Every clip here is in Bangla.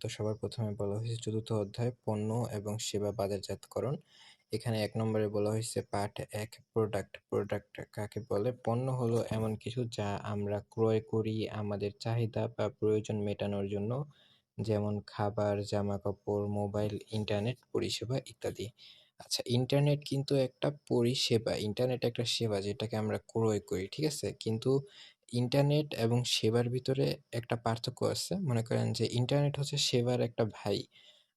তো সবার প্রথমে বলা হয়েছে চতুর্থ অধ্যায় পণ্য এবং সেবা বাজারজাতকরণ। এখানে এক নম্বরে বলা হয়েছে পার্ট এক প্রোডাক্ট। প্রোডাক্ট কাকে বলে? পণ্য হলো এমন কিছু যা আমরা ক্রয় করি আমাদের চাহিদা বা প্রয়োজন মেটানোর জন্য। যেমন খাবার, জামা কাপড় মোবাইল, ইন্টারনেট পরিষেবা ইত্যাদি। আচ্ছা ইন্টারনেট কিন্তু একটা পরিষেবা। ইন্টারনেট একটা সেবা যেটাকে আমরা ক্রয় করি। ঠিক আছে? কিন্তু ইন্টারনেট এবং সেবার ভিতরে একটা পার্থক্য আছে। মনে করেন যে ইন্টারনেট হচ্ছে সেবার একটা ভাই।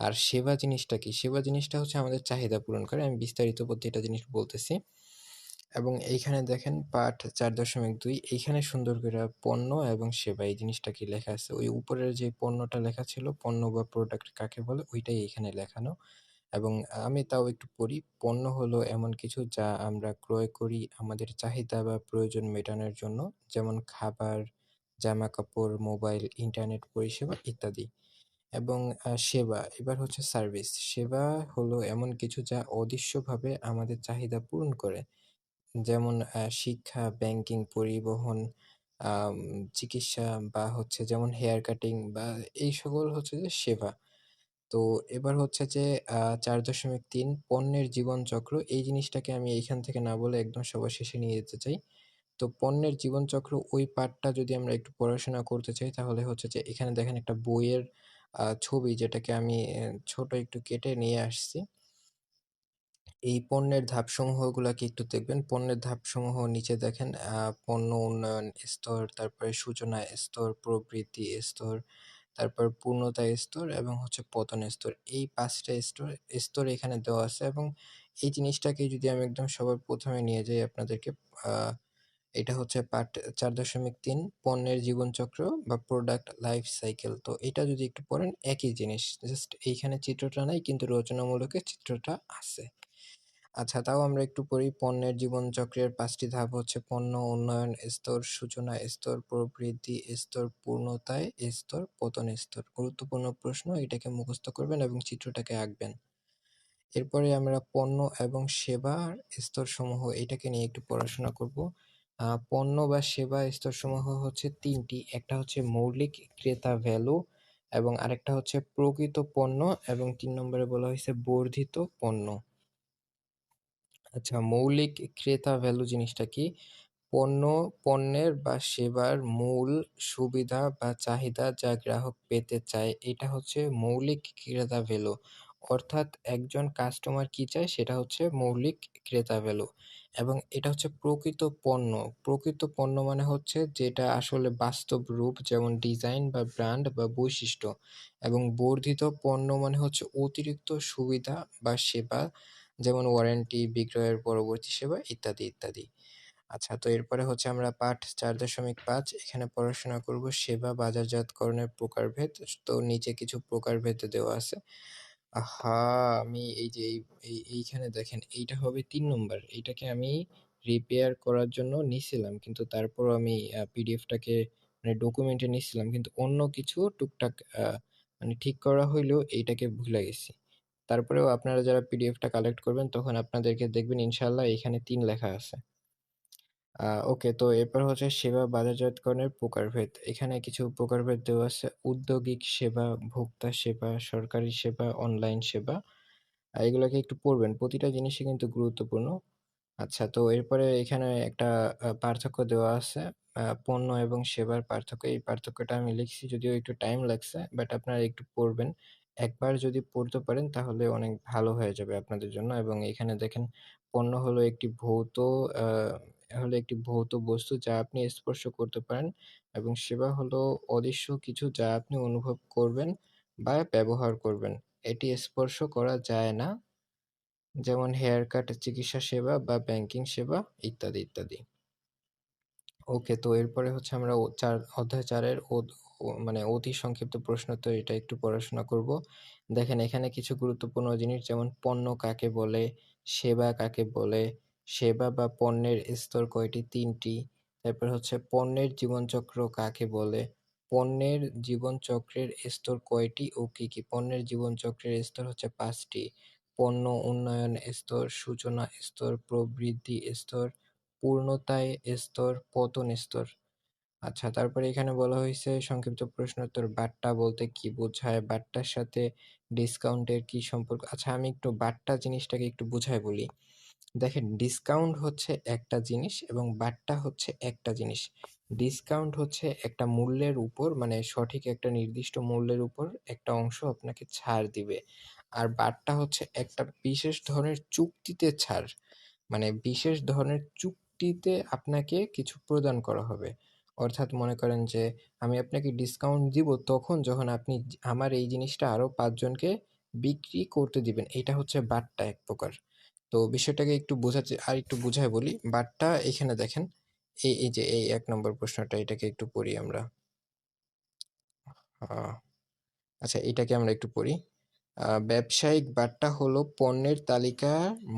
আর সেবা জিনিসটা কি? সেবা জিনিসটা হচ্ছে আমাদের চাহিদা পূরণ করে। আমি বিস্তারিত প্রতিটা জিনিস বলতেছি। এবং এইখানে দেখেন পাঠ ৪.২ এইখানে সুন্দর কইরা পণ্য এবং সেবা, এই জিনিসটা কি লেখা আছে। ওই উপরের যে পণ্যটা লেখা ছিল, পণ্য বা প্রোডাক্ট কাকে বলে, ওইটাই এখানে লেখানো। এবং আমি তাও একটু পড়ি। পণ্য হলো এমন কিছু যা আমরা ক্রয় করি আমাদের চাহিদা বা প্রয়োজন মেটানোর জন্য। যেমন খাবার, জামাকাপড়, মোবাইল, ইন্টারনেট পরিষেবা ইত্যাদি। এবং সেবা এবার হচ্ছে সার্ভিস। সেবা হলো এমন কিছু যা অদৃশ্যভাবে আমাদের চাহিদা পূরণ করে। যেমন শিক্ষা, ব্যাংকিং, পরিবহন, চিকিৎসা বা হচ্ছে যেমন হেয়ার কাটিং বা এই সকল হচ্ছে যে সেবা। তো এবার হচ্ছে যে আ ৪.৩ পণ্যের জীবনচক্র। এই জিনিসটাকে আমি এইখান থেকে না বলে একদম সবার শেষে নিয়ে যেতে চাই। তো পণ্যের জীবনচক্র ওই পার্টটা যদি আমরা একটু পড়াশোনা করতে চাই তাহলে হচ্ছে যে এখানে দেখেন একটা বইয়ের ছবি যেটাকে আমি ছোট একটু কেটে নিয়ে আসছি। এই পণ্যের ধাপসমূহগুলাকে একটু দেখবেন। পণ্যের ধাপসমূহ নিচে দেখেন পণ্য উন্নয়ন স্তর, তারপরে সূচনা স্তর, প্রবৃদ্ধি স্তর, তারপর পূর্ণতা স্তর এবং হচ্ছে পতন স্তর। এই পাঁচটা স্তর স্তর এখানে দেওয়া আছে এবং এই জিনিসটাকে যদি আমি একদম সবার প্রথমে নিয়ে যাই আপনাদেরকে এটা হচ্ছে পার্ট ৪.৩ পণ্যের জীবনচক্র বা প্রোডাক্ট লাইফ সাইকেল। তো এটা যদি একটু পড়েন, একই জিনিস। জাস্ট এইখানে চিত্রটা নাই, কিন্তু রচনামূলকের চিত্রটা আছে। আচ্ছা তাও আমরা একটু পড়ি। পণ্যের জীবনচক্রের ৫ টি ধাপ হচ্ছে পণ্য উন্নয়ন স্তর, সূচনা স্তর, প্রবৃদ্ধি স্তর, পূর্ণতায় স্তর, পতন স্তর। গুরুত্বপূর্ণ প্রশ্ন এটাকে মুখস্থ করবেন এবং চিত্রটাকে আঁকবেন। এরপরে আমরা পণ্য এবং সেবার স্তরসমূহ এটাকে নিয়ে একটু পড়াশোনা করব। পণ্য বা সেবা স্তরসমূহ হচ্ছে তিনটি একটা হচ্ছে মৌলিক ক্রেতা ভ্যালু এবং আরেকটা হচ্ছে প্রকৃত পণ্য এবং তিন নম্বরে বলা হয়েছে বর্ধিত পণ্য। আচ্ছা মৌলিক ক্রেতা ভ্যালু জিনিসটা কি? পণ্য, পণ্যের বা সেবার মূল সুবিধা বা চাহিদা যা গ্রাহক পেতে চায় এটা হচ্ছে মৌলিক ক্রেতা ভ্যালু। অর্থাৎ একজন কাস্টমার কি চায় সেটা হচ্ছে মৌলিক ক্রেতা ভ্যালু। এবং এটা হচ্ছে প্রকৃত পণ্য। প্রকৃত পণ্য মানে হচ্ছে যেটা আসলে বাস্তব রূপ যেমন ডিজাইন বা ব্র্যান্ড বা বৈশিষ্ট্য। এবং বর্ধিত পণ্য মানে হচ্ছে অতিরিক্ত সুবিধা বা সেবা যেমন ওয়ারেন্টি, বিক্রয়ের পরবর্তী সেবা ইত্যাদি, ইত্যাদি। আচ্ছা তো এরপরে হচ্ছে আমরা পাঠ ৪.৫ এখানে পড়াশোনা করব সেবা বাজারজাতকরণের প্রকারভেদ। তো নিচে কিছু প্রকারভেদ দেওয়া আছে। হা আমি এই যে এই এইখানে দেখেন এইটা হবে তিন নম্বর। এইটাকে আমি রিপেয়ার করার জন্য নিছিলাম। কিন্তু তারপর আমি পিডিএফটাকে মানে ডকুমেন্টে নিছিলাম। কিন্তু অন্য কিছু টুকটাক মানে ঠিক করা হইলেও এইটাকে ভুলে গেছি। তারপরেও আপনারা যারা পিডিএফটা কালেক্ট করবেন তখন আপনাদেরকে দেখবেন ইনশাল্লাহ এখানে তিন লেখা আছে। ওকে তো এরপর হচ্ছে সেবা বাজারজাতকরণের প্রকারভেদ। এখানে কিছু প্রকারভেদ দেওয়া আছে। উদ্যোগিক সেবা, ভোক্তা সেবা, সরকারি সেবা, অনলাইন সেবা। এগুলোকে একটু পড়বেন। প্রতিটা জিনিসই কিন্তু গুরুত্বপূর্ণ। আচ্ছা তো এরপরে এখানে একটা পার্থক্য দেওয়া আছে। পণ্য এবং সেবার পার্থক্য। এই পার্থক্যটা আমি লিখছি যদিও একটু টাইম লাগছে। বাট আপনারা একটু পড়বেন। একবার যদি পড়তে পারেন তাহলে অনেক ভালো হয়ে যাবে আপনাদের জন্য এবং এখানে দেখেন পণ্য হলো একটি ভৌত হলো একটি ভৌত বস্তু যা আপনি স্পর্শ করতে পারেন এবং সেবা হলো অদৃশ্য কিছু যা আপনি অনুভব করবেন বা ব্যবহার করবেন। এটি স্পর্শ করা যায় না। যেমন হেয়ার কাট, চিকিৎসা সেবা বা ব্যাংকিং সেবা ইত্যাদি, ইত্যাদি। ওকে তো এরপরে হচ্ছে আমরা ৪ অধ্যায় ৪ এর ওদ ও মানে অতি সংক্ষিপ্ত প্রশ্ন তো এটা একটু পড়াশোনা করব। দেখেন এখানে কিছু গুরুত্বপূর্ণ জিনিস যেমন পণ্য কাকে বলে, সেবা কাকে বলে, সেবা বা পণ্যের স্তর কয়টি? তিনটি তারপর হচ্ছে পণ্যের জীবনচক্র কাকে বলে? পণ্যের জীবনচক্রের স্তর কয়টি ও কী, কী? পণ্যের জীবনচক্রের স্তর হচ্ছে পাঁচটি পণ্য উন্নয়ন স্তর, সূচনা স্তর, প্রবৃদ্ধি স্তর, পূর্ণতায় স্তর, পতন স্তর। আচ্ছা তারপরে এখানে বলা হইছে সংক্ষিপ্ত প্রশ্নোত্তর বাট্টা বলতে কি বোঝায়? বাট্টার সাথে ডিসকাউন্টের কি সম্পর্ক? আচ্ছা আমি একটু বাট্টা জিনিসটাকে একটু বুঝায় বলি। দেখেন, ডিসকাউন্ট হচ্ছে একটা জিনিস এবং বাট্টা হচ্ছে একটা জিনিস। ডিসকাউন্ট হচ্ছে একটা মূল্যের উপর মানে সঠিক একটা নির্দিষ্ট মূল্যের উপর একটা অংশ আপনাকে ছাড় দিবে। আর বাট্টা হচ্ছে একটা বিশেষ ধরনের চুক্তিতে ছাড়। মানে বিশেষ ধরনের চুক্তিতে আপনাকে কিছু প্রদান করা হবে। অর্থাৎ মনে করেন যে আমি আপনাকে ডিসকাউন্ট দিব তখন যখন আপনি আমার এই জিনিসটা আরও পাঁচজনকে বিক্রি করতে দিবেন। এটা হচ্ছে বাট্টা এক প্রকার। তো বিষয়টাকে একটু বোঝাতে আরেকটু বুঝায় বলি। বাট্টা এখানে দেখেন এই, এই যে এই এক নম্বর প্রশ্নটা এটাকে একটু পড়ি আমরা। আচ্ছা এটাকে আমরা একটু পড়ি। ব্যবসায়িক বাট্টা হলো পণ্যের তালিকা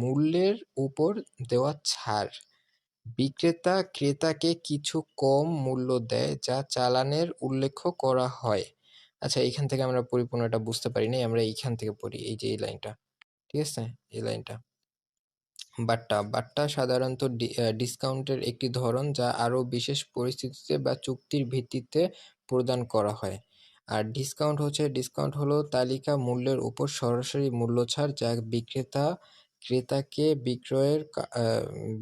মূল্যের উপর দেওয়া ছাড়। বিক্রেতা ক্রেতাকে কিছু কম মূল্য দেয় যা চালানের উল্লেখ করা হয়। আচ্ছা এইখান থেকে আমরা পরিপূর্ণটা বুঝতে পারি নাই। আমরা এইখান থেকে পড়ি। এই যে এই লাইনটা। ঠিক আছে? এই লাইনটা। বাট্টা, বাট্টা সাধারণত ডিসকাউন্টের একটি ধরন যা আরও বিশেষ পরিস্থিতিতে বা চুক্তির ভিত্তিতে প্রদান করা হয়। আর ডিসকাউন্ট হচ্ছে ডিসকাউন্ট হলো তালিকা মূল্যের উপর সরাসরি মূল্য ছাড় যা বিক্রেতা ক্রেতাকে বিক্রয়ের কা, আ,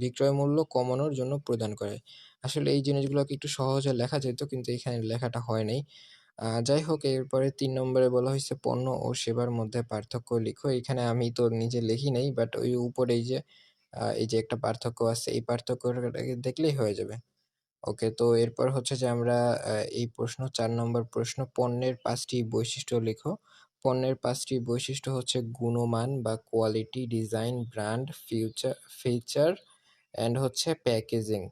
বিক্রয় মূল্য কমানোর জন্য প্রদান করে। আসলে এই জিনিসগুলোকে একটু সহজে লেখা যেত, কিন্তু এখানে লেখাটা হয় নাই। যাই হোক, এরপরে ৩ নম্বরে বলা হইছে পণ্য ও সেবার মধ্যে পার্থক্য লিখো। এখানে আমি তো নিজে লিখি নাই বাট ওই উপরে এই যে এই যে একটা পার্থক্য আছে, এই পার্থক্যটাকে দেখলেই হয়ে যাবে। ওকে, তো এরপর হচ্ছে যে আমরা এই প্রশ্ন ৪ নম্বর প্রশ্ন, পণ্যের ৫ টি বৈশিষ্ট্য লিখো। পণ্যের পাঁচটি বৈশিষ্ট্য হচ্ছে গুণমান বা quality, design, brand, future feature and হচ্ছে প্যাকেজিং।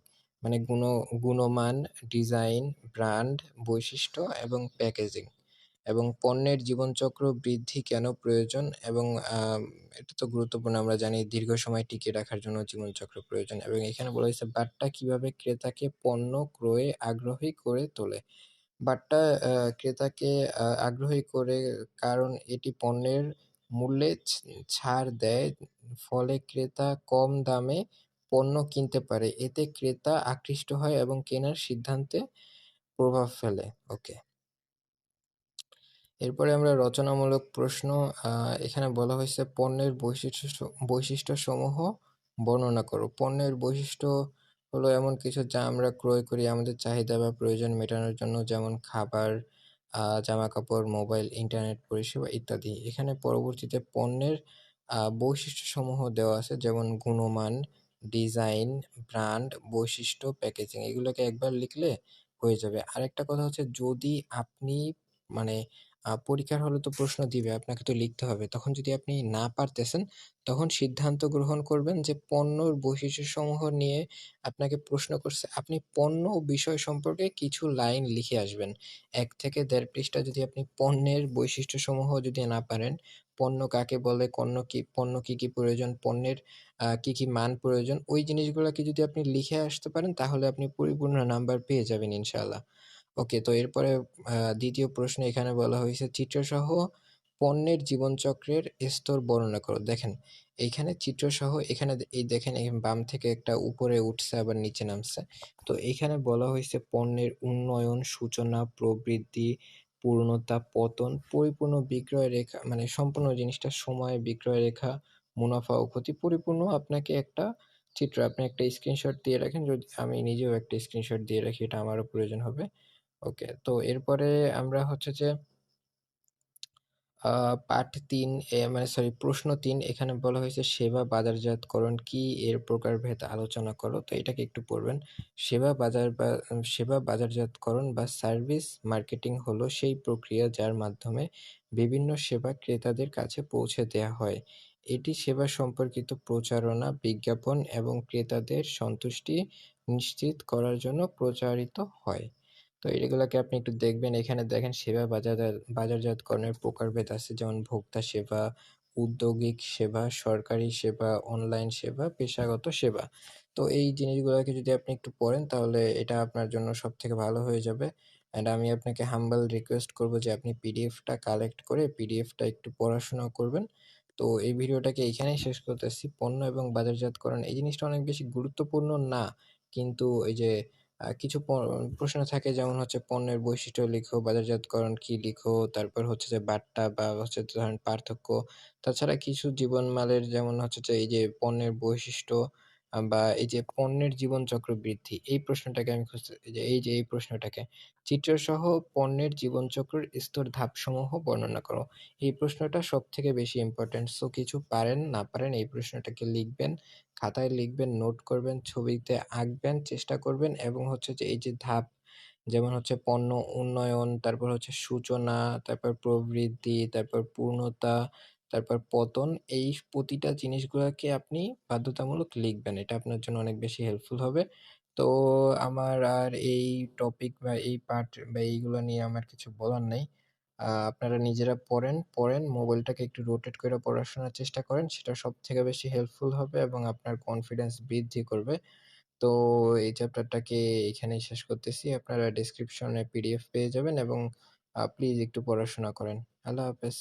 মানে গুণ গুণমান, ডিজাইন, ব্র্যান্ড, বৈশিষ্ট্য এবং প্যাকেজিং। এবং পণ্যের জীবনচক্র বৃদ্ধি কেন প্রয়োজন এবং এটা তো গুরুত্বপূর্ণ আমরা জানি দীর্ঘ সময় টিকিয়ে রাখার জন্য জীবনচক্র প্রয়োজন এবং এখানে বলা হয়েছে বাট্টা কীভাবে ক্রেতাকে পণ্য ক্রয়ে আগ্রহী করে তোলে। বাট্টা ক্রেতাকে আগ্রহী করে, কারণ এটি পণ্যের মূল্যে ছাড় দেয়। ফলে ক্রেতা কম দামে পণ্য কিনতে পারে। এতে ক্রেতা আকৃষ্ট হয় এবং কেনার সিদ্ধান্তে প্রভাব ফেলে। ওকে। এরপরে আমরা রচনামূলক প্রশ্ন এখানে বলা হয়েছে, পণ্যের বৈশিষ্ট্য বৈশিষ্ট্যসমূহ বর্ণনা করো। পণ্যের বৈশিষ্ট্য হলো এমন কিছু যা আমরা ক্রয় করি আমাদের চাহিদা বা প্রয়োজন মেটানোর জন্য যেমন খাবার, জামা কাপড় মোবাইল, ইন্টারনেট পরিষেবা ইত্যাদি। এখানে পরবর্তীতে পণ্যের আ বৈশিষ্ট্যসমূহ দেওয়া আছে যেমন গুণমান, ডিজাইন, ব্র্যান্ড, বৈশিষ্ট্য, প্যাকেজিং এগুলোকে একবার লিখলে হয়ে যাবে। আরেকটা কথা হচ্ছে যদি আপনি মানে পরীক্ষার হলে তো প্রশ্ন দিবে, আপনাকে তো লিখতে হবে। তখন যদি আপনি না পারতেছেন, তখন সিদ্ধান্ত গ্রহণ করবেন যে পণ্যর বৈশিষ্ট্যসমূহ নিয়ে আপনাকে প্রশ্ন করছে। আপনি পণ্য ও বিষয় সম্পর্কে কিছু লাইন লিখে আসবেন। এক থেকে দেড় পৃষ্ঠা যদি আপনি পণ্যের বৈশিষ্ট্যসমূহ যদি না পারেন, পণ্য কাকে বলে, পণ্য কি পণ্য কি, কি প্রয়োজন, পণ্যের কি, কি মান প্রয়োজন, ওই জিনিসগুলাকে যদি আপনি লিখে আসতে পারেন তাহলে আপনি পরিপূর্ণ নাম্বার পেয়ে যাবেন ইনশাআল্লাহ। ওকে তো এরপরে ২য় প্রশ্ন এখানে বলা হয়েছে চিত্রসহ পণ্যের জীবনচক্রের স্তর বর্ণনা করো। দেখেন এইখানে চিত্রসহ এখানে এই দেখেন এখানে বাম থেকে একটা উপরে উঠছে আবার নিচে নামছে। তো এইখানে বলা হয়েছে পণ্যের উন্নয়ন, সূচনা, প্রবৃদ্ধি, পূর্ণতা, পতন, পরিপূর্ণ বিক্রয় রেখা মানে সম্পূর্ণ জিনিসটা সময়, বিক্রয় রেখা, মুনাফা ও ক্ষতি পরিপূর্ণ আপনাকে একটা চিত্র আপনি একটা স্ক্রিনশট দিয়ে রাখেন। যদি আমি নিজেও একটা স্ক্রিনশট দিয়ে রাখি এটা আমারও প্রয়োজন হবে। ওকে। তো এরপরে আমরা হচ্ছে যে পাঠ তিন মানে সরি প্রশ্ন তিন এখানে বলা হয়েছে সেবা বাজারজাতকরণ কি? এর প্রকারভেদ আলোচনা করো। তো এটাকে একটু পড়বেন। সেবা বাজার বা সেবা বাজারজাতকরণ বা সার্ভিস মার্কেটিং হলো সেই প্রক্রিয়া যার মাধ্যমে বিভিন্ন সেবা ক্রেতাদের কাছে পৌঁছে দেয়া হয়। এটি সেবা সম্পর্কিত প্রচারণা, বিজ্ঞাপন এবং ক্রেতাদের সন্তুষ্টি নিশ্চিত করার জন্য প্রচারিত হয়। তো এগুলাকে আপনি একটু দেখবেন। এখানে দেখেন সেবা বাজার বাজারজাতকরণের প্রকারভেদ আছে যেমন ভোক্তা সেবা, উদ্যোগিক সেবা, সরকারি সেবা, অনলাইন সেবা, পেশাগত সেবা। তো এই জিনিসগুলোকে যদি আপনি একটু পড়েন তাহলে এটা আপনার জন্য সব থেকে ভালো হয়ে যাবে। অ্যান্ড আমি আপনাকে হাম্বল রিকোয়েস্ট করব যে আপনি পিডিএফটা কালেক্ট করে পিডিএফটা একটু পড়াশোনা করবেন। তো এই ভিডিওটাকে এইখানেই শেষ করতেছি। পণ্য এবং বাজারজাতকরণ এই জিনিসটা অনেক বেশি গুরুত্বপূর্ণ না। কিন্তু এই যে কিছু প্রশ্ন থাকে যেমন হচ্ছে পণ্যের বৈশিষ্ট্য লিখো, বাজারজাতকরণ কি লিখো, তারপর হচ্ছে যে বার্তা বা হচ্ছে ধরেন পার্থক্য। তাছাড়া কিছু জীবনমালের যেমন হচ্ছে যে এই যে পণ্যের বৈশিষ্ট্য বা এই যে পণ্যের জীবনচক্র বৃদ্ধি। এই প্রশ্নটাকে আমি খুঁজতে এই যে এই প্রশ্নটাকে। চিত্রসহ পণ্যের জীবনচক্রের স্তর ধাপসমূহ বর্ণনা করো। এই প্রশ্নটা সবথেকে বেশি ইম্পোর্টেন্ট। সো কিছু পারেন না পারেন এই প্রশ্নটাকে লিখবেন। খাতায় লিখবেন, নোট করবেন, ছবিতে আঁকবেন, চেষ্টা করবেন এবং হচ্ছে যে এই যে ধাপ যেমন হচ্ছে পণ্য উন্নয়ন, তারপর হচ্ছে সূচনা, তারপর প্রবৃদ্ধি, তারপর পূর্ণতা, তারপর পতন। এই প্রতিটা জিনিসগুলোকে আপনি বাধ্যতামূলক লিখবেন। এটা আপনার জন্য অনেক বেশি হেল্পফুল হবে। তো আমার আর এই টপিক বা এই পার্ট বা এইগুলো নিয়ে আমার কিছু বলার নেই আপনারা নিজেরা পড়েন, পড়েন মোবাইলটাকে একটু রোটেট করে পড়াশোনার চেষ্টা করেন। সেটা সব থেকে বেশি হেল্পফুল হবে এবং আপনার কনফিডেন্স বৃদ্ধি করবে। তো এই চ্যাপ্টারটাকে এখানেই শেষ করতেছি। আপনারা ডেসক্রিপশনে পিডিএফ পেয়ে যাবেন এবং প্লিজ একটু পড়াশোনা করেন। আল্লাহ হাফেজ।